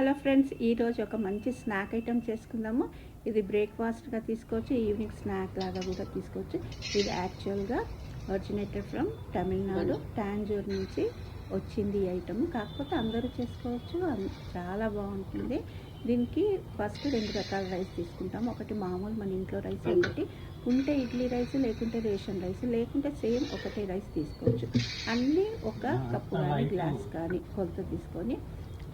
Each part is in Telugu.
హలో ఫ్రెండ్స్ ఈరోజు ఒక మంచి స్నాక్ ఐటెం చేసుకుందాము. ఇది బ్రేక్ఫాస్ట్గా తీసుకోవచ్చు ఈవినింగ్ స్నాక్ లాగా కూడా తీసుకోవచ్చు. ఇది యాక్చువల్గా ఒరిజినేటెడ్ ఫ్రమ్ తమిళనాడు టాంజూర్ నుంచి వచ్చింది ఐటమ్ కాకపోతే అందరూ చేసుకోవచ్చు చాలా బాగుంటుంది. దీనికి ఫస్ట్ రెండు రకాల రైస్ తీసుకుంటాం ఒకటి మామూలు మన ఇంట్లో రైస్ ఒకటి ఉంటే ఇడ్లీ రైస్ లేకుంటే రేషన్ రైస్ లేకుంటే సేమ్ ఒకటే రైస్ తీసుకోవచ్చు. అన్నీ ఒక కప్పు కానీ గ్లాస్ కానీ కొలత తీసుకొని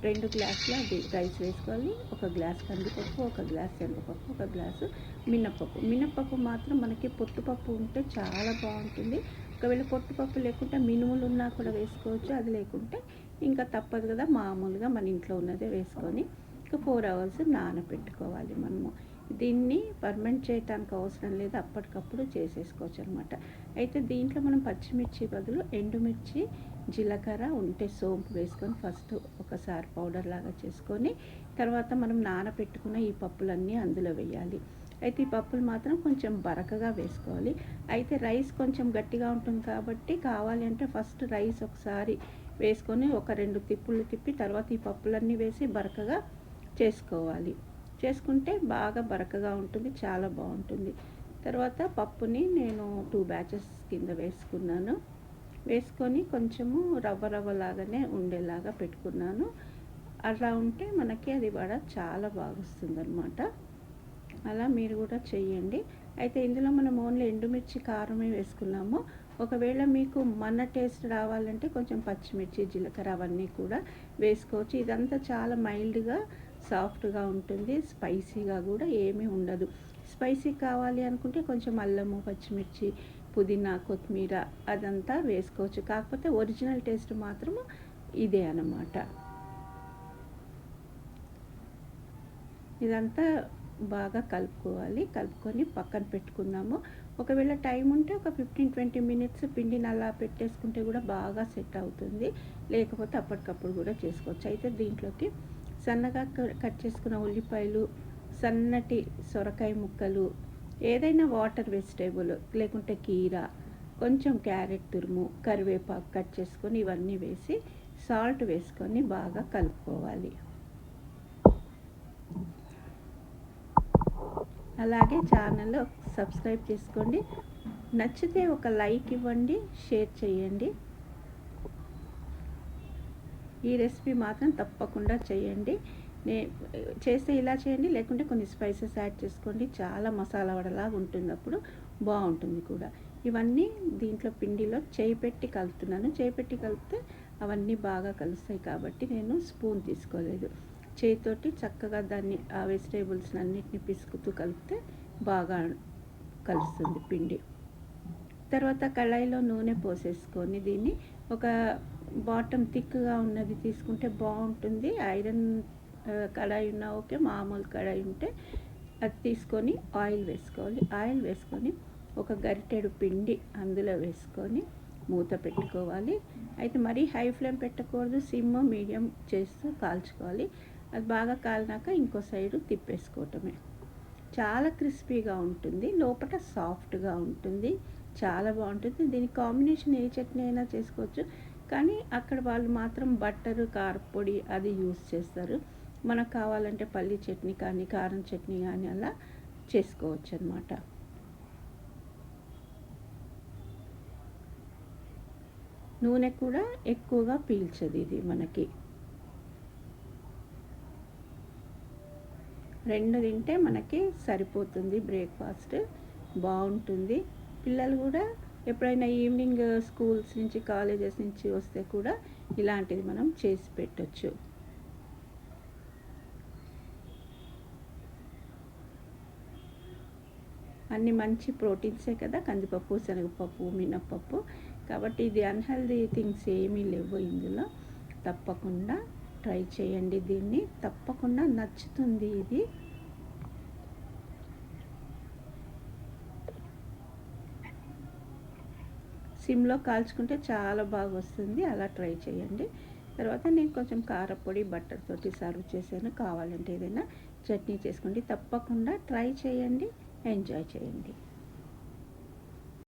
రెండు గ్లాసుల రైస్ వేసుకోవాలి ఒక గ్లాస్ కందిపప్పు ఒక గ్లాస్ శనగపప్పు ఒక గ్లాసు మినప్పప్పు మినప్పప్పు మాత్రం మనకి పొట్టుపప్పు ఉంటే చాలా బాగుంటుంది. ఒకవేళ పొట్టుపప్పు లేకుంటే మినుములు ఉన్నా కూడా వేసుకోవచ్చు. అది లేకుంటే ఇంకా తప్పదు కదా మామూలుగా మన ఇంట్లో ఉన్నదే వేసుకొని ఒక ఫోర్ అవర్స్ నానబెట్టుకోవాలి మనము. దీన్ని పర్మనెంట్ చేయడానికి అవసరం లేదు అప్పటికప్పుడు చేసేసుకోవచ్చు అనమాట అయితే దీంట్లో మనం పచ్చిమిర్చి బదులు ఎండుమిర్చి జీలకర్ర ఉంటే సోంపు వేసుకొని ఫస్ట్ ఒకసారి పౌడర్ లాగా చేసుకొని తర్వాత మనం నానబెట్టుకున్న ఈ పప్పులన్నీ అందులో వేయాలి. అయితే ఈ పప్పులు మాత్రం కొంచెం బరకగా వేసుకోవాలి. అయితే రైస్ కొంచెం గట్టిగా ఉంటుంది కాబట్టి కావాలి అంటే ఫస్ట్ రైస్ ఒకసారి వేసుకొని ఒక రెండు తిప్పులు తిప్పి తర్వాత ఈ పప్పులన్నీ వేసి బరకగా చేసుకోవాలి. చేసుకుంటే బాగా బరకగా ఉంటుంది చాలా బాగుంటుంది. తర్వాత పప్పుని నేను టూ బ్యాచెస్ కింద వేసుకున్నాను. వేసుకొని కొంచెము రవ్వ రవ్వ లాగానే ఉండేలాగా పెట్టుకున్నాను. అలా ఉంటే మనకి అది వడ చాలా బాగా వస్తుంది అనమాట అలా మీరు కూడా చెయ్యండి. అయితే ఇందులో మనం ఓన్లీ ఎండుమిర్చి కారమే వేసుకున్నాము. ఒకవేళ మీకు మన టేస్ట్ రావాలంటే కొంచెం పచ్చిమిర్చి జీలకర్ర అవన్నీ కూడా వేసుకోవచ్చు. ఇదంతా చాలా మైల్డ్గా సాఫ్ట్గా ఉంటుంది స్పైసీగా కూడా ఏమీ ఉండదు. స్పైసీ కావాలి అనుకుంటే కొంచెం అల్లము పచ్చిమిర్చి పుదీనా కొత్తిమీర అదంతా వేసుకోవచ్చు. కాకపోతే ఒరిజినల్ టేస్ట్ మాత్రము ఇదే అన్నమాట. ఇదంతా బాగా కలుపుకోవాలి. కలుపుకొని పక్కన పెట్టుకుందాము. ఒకవేళ టైం ఉంటే ఒక ఫిఫ్టీన్ ట్వంటీ మినిట్స్ పిండిని అలా పెట్టేసుకుంటే కూడా బాగా సెట్ అవుతుంది. లేకపోతే అప్పటికప్పుడు కూడా చేసుకోవచ్చు. అయితే దీంట్లోకి సన్నగా కట్ చేసుకున్న ఉల్లిపాయలు సన్నటి సొరకాయ ముక్కలు ఏదైనా వాటర్ వెజిటేబుల్ లేకుంటే కీర కొంచెం క్యారెట్ తురుము కరివేపాకు కట్ చేసుకొని ఇవన్నీ వేసి సాల్ట్ వేసుకొని బాగా కలుపుకోవాలి. అలాగే ఛానల్ సబ్స్క్రైబ్ చేసుకోండి. నచ్చితే ఒక లైక్ ఇవ్వండి షేర్ చేయండి. ఈ రెసిపీ మాత్రం తప్పకుండా చేయండి. నే చేస్తే ఇలా చేయండి లేకుంటే కొన్ని స్పైసెస్ యాడ్ చేసుకోండి. చాలా మసాలా వడలాగా ఉంటుంది అప్పుడు. బాగుంటుంది కూడా. ఇవన్నీ దీంట్లో పిండిలో చేయి పెట్టి కలుపుతున్నాను. చేయి పెట్టి కలిపితే అవన్నీ బాగా కలుస్తాయి కాబట్టి నేను స్పూన్ తీసుకోలేదు. చేతితోటి చక్కగా దాన్ని ఆ వెజిటేబుల్స్ అన్నిటిని పిసుకుతూ కలిపితే బాగా కలుస్తుంది పిండి. తర్వాత కళాయిలో నూనె పోసేసుకొని దీన్ని ఒక బాటమ్ థిక్గా ఉన్నది తీసుకుంటే బాగుంటుంది. ఐరన్ కడాయి ఉన్నా ఓకే మామూలు కడాయి ఉంటే అది తీసుకొని ఆయిల్ వేసుకోవాలి. ఆయిల్ వేసుకొని ఒక గరిటెడు పిండి అందులో వేసుకొని మూత పెట్టుకోవాలి. అయితే మరీ హై ఫ్లేమ్ పెట్టకూడదు సిమ్ మీడియం చేస్తూ కాల్చుకోవాలి. అది బాగా కాలినాక ఇంకో సైడు తిప్పేసుకోవటమే. చాలా క్రిస్పీగా ఉంటుంది లోపల సాఫ్ట్గా ఉంటుంది చాలా బాగుంటుంది. దీని కాంబినేషన్ ఏ చట్నీ అయినా చేసుకోవచ్చు. కానీ అక్కడ వాళ్ళు మాత్రం బట్టరు కారపొడి అది యూస్ చేస్తారు. మనకు కావాలంటే పల్లి చట్నీ కానీ కారం చట్నీ కానీ అలా చేసుకోవచ్చు అనమాట నూనె కూడా ఎక్కువగా పీల్చదు ఇది మనకి. రెండు తింటే మనకి సరిపోతుంది బ్రేక్ఫాస్ట్ బాగుంటుంది. పిల్లలు కూడా ఎప్పుడైనా ఈవినింగ్ uh, స్కూల్స్ నుంచి కాలేజెస్ నుంచి వస్తే కూడా ఇలాంటిది మనం చేసి పెట్టొచ్చు. అన్ని మంచి ప్రోటీన్సే కదా కందిపప్పు శనగపప్పు మినప్పప్పు. కాబట్టి ఇది అన్హెల్దీ థింగ్స్ ఏమీ లేవు ఇందులో. తప్పకుండా ట్రై చేయండి దీన్ని. తప్పకుండా నచ్చుతుంది ఇది. సిమ్లో కాల్చుకుంటే చాలా బాగా వస్తుంది అలా ట్రై చేయండి. తర్వాత నేను కొంచెం కారపొడి బట్టర్తోటి తోటి సర్వ్ చేశాను. కావాలంటే ఏదైనా చట్నీ చేసుకోండి. తప్పకుండా ట్రై చేయండి. ఎంజాయ్ చేయండి.